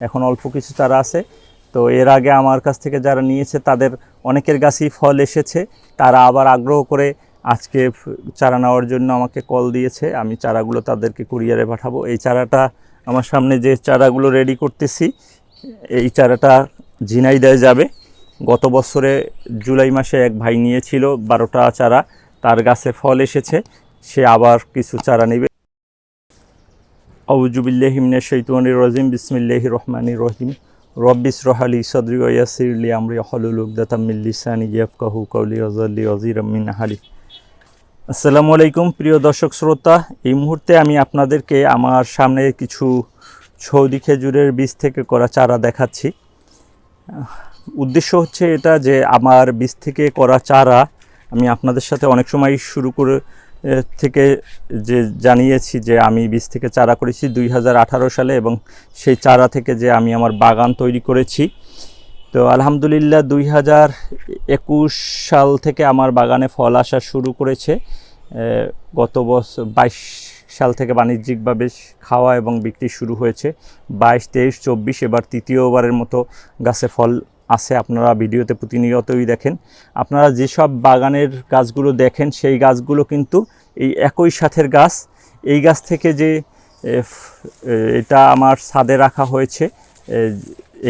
এখন অল্প কিছু চারা আছে। তো এর আগে আমার কাছ থেকে যারা নিয়েছে, তাদের অনেকের গাছই ফল এসেছে। তারা আবার আগ্রহ করে আজকে চারা নেওয়ার জন্য আমাকে কল দিয়েছে। আমি চারাগুলো তাদেরকে কুরিয়ারে পাঠাবো। এই চারাটা আমার সামনে যে চারাগুলো রেডি করতেছি, এই চারাটা ঝিনাইদায় যাবে। গত বছরে জুলাই মাসে এক ভাই নিয়েছিল বারোটা চারা। তার গাছে ফল এসেছে। সে আবার কিছু চারা নেবে। আউজুবিল্লাহিমিনের শৈতানির রাজিম বিসমিল্লাহি রহমানির রহিম। রব্বিস রহালি সদরি ওয়াসিরলি আমরি হলুল উকদাতাম মিন লিসানি ইয়াফকাহু কওলি ওয়াজাল্লি ওয়াজিরাম মিন হালি। আসসালামু আলাইকুম, প্রিয় দর্শক শ্রোতা। এই মুহূর্তে আমি আপনাদেরকে আমার সামনে কিছু সৌদি খেজুরের বীজ থেকে করা চারা দেখাচ্ছি। উদ্দেশ্য হচ্ছে এটা যে আমার বীজ থেকে করা চারা আমি আপনাদের সাথে অনেক সময় শুরু করে থেকে যে জানিয়েছি যে আমি বীজ থেকে চারা করেছি দুই হাজার আঠারো সালে এবং সেই চারা থেকে যে আমি আমার বাগান তৈরি করেছি। তো আলহামদুলিল্লাহ দুই হাজার একুশ সাল থেকে আমার বাগানে ফল আসা শুরু করেছে। গত বছর বাইশ সাল থেকে বাণিজ্যিকভাবে খাওয়া এবং বিক্রি শুরু হয়েছে। বাইশ, তেইশ, চব্বিশ এবার তৃতীয়বারের মতো গাছে ফল আছে আপনারা ভিডিওতে প্রতিনিয়তই দেখেন। আপনারা যেসব বাগানের গাছগুলো দেখেন সেই গাছগুলো কিন্তু এই একই সাথের গাছ। এই গাছ থেকে যে এটা আমার ছাদে রাখা হয়েছে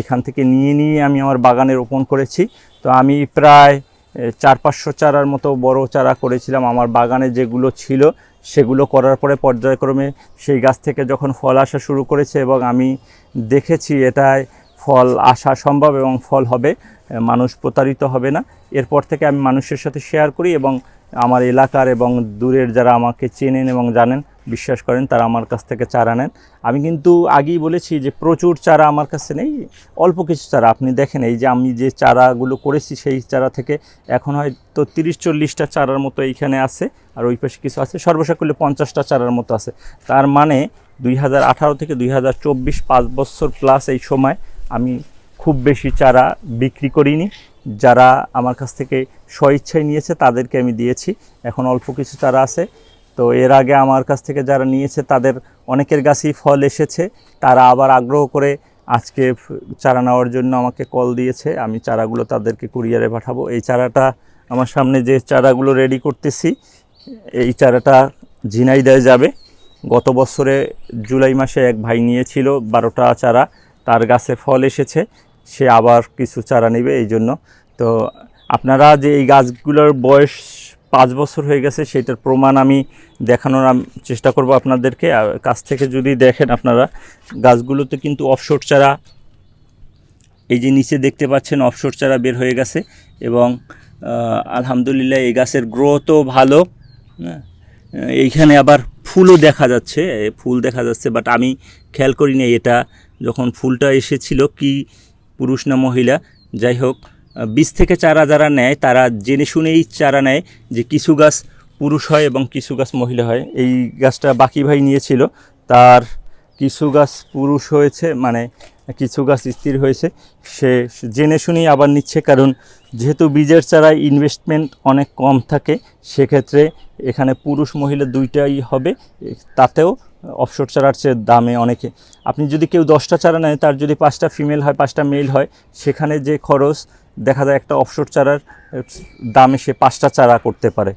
এখান থেকে নিয়ে নিয়ে আমি আমার বাগানে রোপণ করেছি। তো আমি প্রায় চার পাঁচশো চারার মতো বড় চারা করেছিলাম। আমার বাগানে যেগুলো ছিল, সেগুলো করার পরে পর্যায়ক্রমে সেই গাছ থেকে যখন ফল আসা শুরু করেছে এবং আমি দেখেছি এটায় ফল আসা সম্ভব এবং ফল হবে মানুষ প্রতারিত হবে না। এরপর থেকে আমি মানুষের সাথে শেয়ার করি এবং আমার এলাকার এবং দূরের যারা আমাকে চেনেন এবং জানেন, বিশ্বাস করেন, তারা আমার কাছ থেকে চারা নেন। আমি কিন্তু আগেই বলেছি যে প্রচুর চারা আমার কাছে নেই, অল্প কিছু চারা। আপনি দেখেন, এই যে আমি যে চারাগুলো করেছি, সেই চারা থেকে এখন হয়তো তিরিশ চল্লিশটা চারার মতো এইখানে আছে আর ওই পাশে কিছু আছে। সর্বসাকুল্যে পঞ্চাশটা চারার মতো আছে। তার মানে দুই হাজার আঠারো থেকে দুই হাজার চব্বিশ পাঁচ বছর প্লাস এই সময় আমি খুব বেশি চারা বিক্রি করিনি। যারা আমার কাছ থেকে স্বইচ্ছায় নিয়েছে, তাদেরকে আমি দিয়েছি। এখন অল্প কিছু চারা আছে। তো এর আগে আমার কাছ থেকে যারা নিয়েছে, তাদের অনেকের গাছই ফল এসেছে। তারা আবার আগ্রহ করে আজকে চারা নেওয়ার জন্য আমাকে কল দিয়েছে। আমি চারাগুলো তাদেরকে কুরিয়ারে পাঠাবো। এই চারাটা আমার সামনে যে চারাগুলো রেডি করতেছি, এই চারাটা ঝিনাইদায় যাবে। গত বছরে জুলাই মাসে এক ভাই নিয়েছিল বারোটা চারা। তার গাছে ফল এসেছে। সে আবার কিছু চারা নেবে এই জন্য তো আপনারা যে এই গাছগুলোর বয়স পাঁচ বছর হয়ে গেছে, সেটার প্রমাণ আমি দেখানোর চেষ্টা করব আপনাদেরকে কাছ থেকে যদি দেখেন আপনারা, গাছগুলোতে কিন্তু অফশোর চারা, এই যে নিচে দেখতে পাচ্ছেন অফশোর চারা বের হয়ে গেছে এবং আলহামদুলিল্লাহ এই গাছের গ্রোথও ভালো হ্যাঁ। এইখানে আবার ফুলও দেখা যাচ্ছে ফুল দেখা যাচ্ছে বাট আমি খেয়াল করিনি এটা, যখন ফুলটা এসেছিল কি পুরুষ না মহিলা, যাই হোক বীজ থেকে চারা যারা নেয়। তারা জেনে শুনেই চারা নেয় যে কিছু গাছ পুরুষ হয় এবং কিছু গাছ মহিলা হয়। এই গাছটা বাকি ভাই নিয়েছিল। তার কিছু গাছ পুরুষ হয়েছে মানে কিছু গাছ স্থির হয়েছে। সে জেনে শুনেই আবার নিচ্ছে, কারণ যেহেতু বীজের চারায় ইনভেস্টমেন্ট অনেক কম থাকে, সেক্ষেত্রে এখানে পুরুষ মহিলা দুইটাই হবে। তাতেও অফশোর চারার চেয়ে দামে অনেকে। আপনি যদি কেউ দশটা চারা নেয়, তার যদি পাঁচটা ফিমেল হয়, পাঁচটা মেল হয়, সেখানে যে খরচ দেখা যায় একটা অফশোর চারার দামে সে পাঁচটা চারা করতে পারে।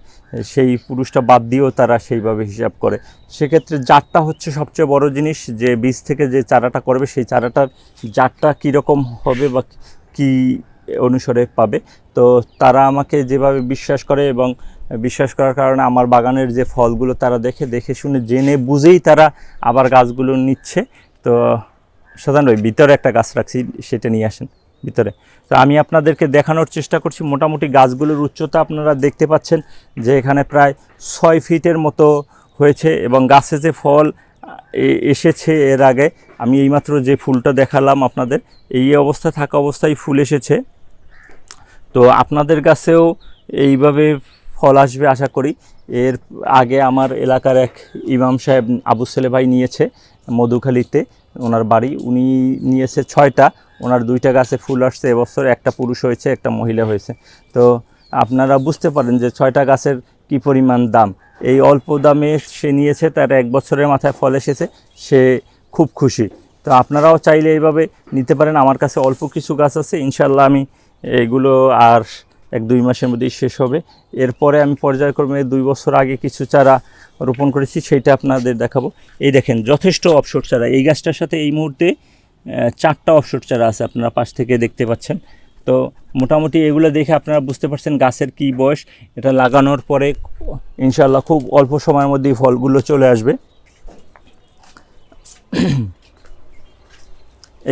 সেই পুরুষটা বাদ দিয়েও তারা সেইভাবে হিসাব করে। সেক্ষেত্রে জাতটা হচ্ছে সবচেয়ে বড় জিনিস, যে বীজ থেকে যে চারাটা করবে, সেই চারাটার জাতটা কীরকম হবে বা কী অনুসারে পাবে। তো তারা আমাকে যেভাবে বিশ্বাস করে এবং বিশ্বাস করার কারণে আমার বাগানের যে ফলগুলো তারা দেখে দেখে শুনে, জেনে বুঝেই তারা আবার গাছগুলো নিচ্ছে। তো সাধারণ ওই ভিতরে একটা গাছ রাখছি, সেটা নিয়ে আসেন। ভিতরে। তো আমি আপনাদেরকে দেখানোর চেষ্টা করছি। মোটামুটি গাছগুলোর উচ্চতা আপনারা দেখতে পাচ্ছেন যে এখানে প্রায় ছয় ফিটের মতো হয়েছে এবং গাছে যে ফল এসেছে এর আগে, আমি এইমাত্র যে ফুলটা দেখালাম আপনাদের, এই অবস্থা থাকা অবস্থায় ফুল এসেছে। তো আপনাদের কাছেও এইভাবে ফল আসবে আশা করি। এর আগে আমার এলাকার এক ইমাম সাহেব আবু সেলে ভাই নিয়েছে মধুখালীতে। ওনার বাড়ি, উনি নিয়েছে ছয়টা, ওনার দুইটা গাছে ফুল আসছে এবছর, একটা পুরুষ হয়েছে, একটা মহিলা হয়েছে। তো আপনারা বুঝতে পারেন যে ছয়টা গাছের কি পরিমাণ দাম। এই অল্প দামে সে নিয়েছে, তার এক বছরের মাথায় ফল এসেছে, সে খুব খুশি। তো আপনারাও চাইলে এইভাবে নিতে পারেন। আমার কাছে অল্প কিছু গাছ আছে, ইনশাল্লাহ আমি এগুলো আর এক দুই মাসের মধ্যেই শেষ হবে। এরপরে আমি পর্যায়ক্রমে দুই বছর আগে কিছু চারা রোপণ করেছি, সেইটা আপনাদের দেখাবো। এই দেখেন, যথেষ্ট অপসর চারা। এই গাছটার সাথে এই মুহূর্তে চারটা অপসর চারা আছে আপনারা পাশ থেকে দেখতে পাচ্ছেন। তো মোটামুটি এগুলো দেখে আপনারা বুঝতে পারছেন গাছের কি বয়স। এটা লাগানোর পরে ইনশাল্লাহ খুব অল্প সময়ের মধ্যেই ফলগুলো চলে আসবে।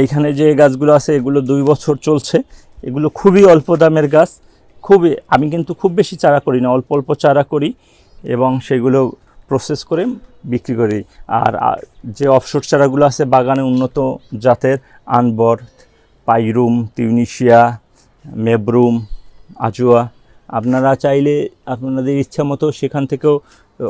এইখানে যে গাছগুলো আছে, এগুলো দুই বছর চলছে। এগুলো খুবই অল্প দামের গাছ। খুবই, আমি কিন্তু খুব বেশি চারা করি না, অল্প অল্প চারা করি এবং সেগুলো প্রসেস করে বিক্রি করি। আর যে অফশোর চারাগুলো আছে বাগানে উন্নত জাতের, আনবর, পাইরুম, তিউনিশিয়া, মেবরুম, আজুয়া, আপনারা চাইলে আপনাদের ইচ্ছা মতো সেখান থেকেও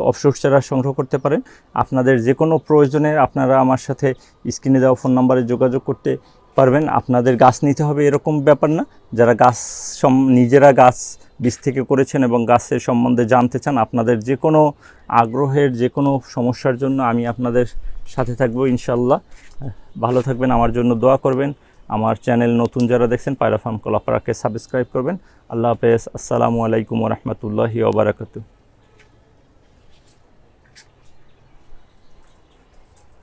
অফশোর চারা সংগ্রহ করতে পারেন। আপনাদের যে কোনো প্রয়োজনে আপনারা আমার সাথে স্ক্রিনে দেওয়া ফোন নাম্বারে যোগাযোগ করতে পারবেন, আপনাদের গাছ নিতে হবে এরকম ব্যাপার না। যারা গাছ সম- নিজেরা গাছ বীজ থেকে করেছেন এবং গাছের সম্বন্ধে জানতে চান, আপনাদের যে কোনো আগ্রহের, যে কোনো সমস্যার জন্য আমি আপনাদের সাথে থাকব ইনশাল্লাহ ভালো থাকবেন, আমার জন্য দোয়া করবেন। আমার চ্যানেল নতুন যারা দেখছেন, পায়রা ফার্ম কলাপাড়াকে সাবস্ক্রাইব করবেন। আল্লাহ হাফেজ। আসসালামু আলাইকুম রহমতুল্লাহি ওবরাকাতু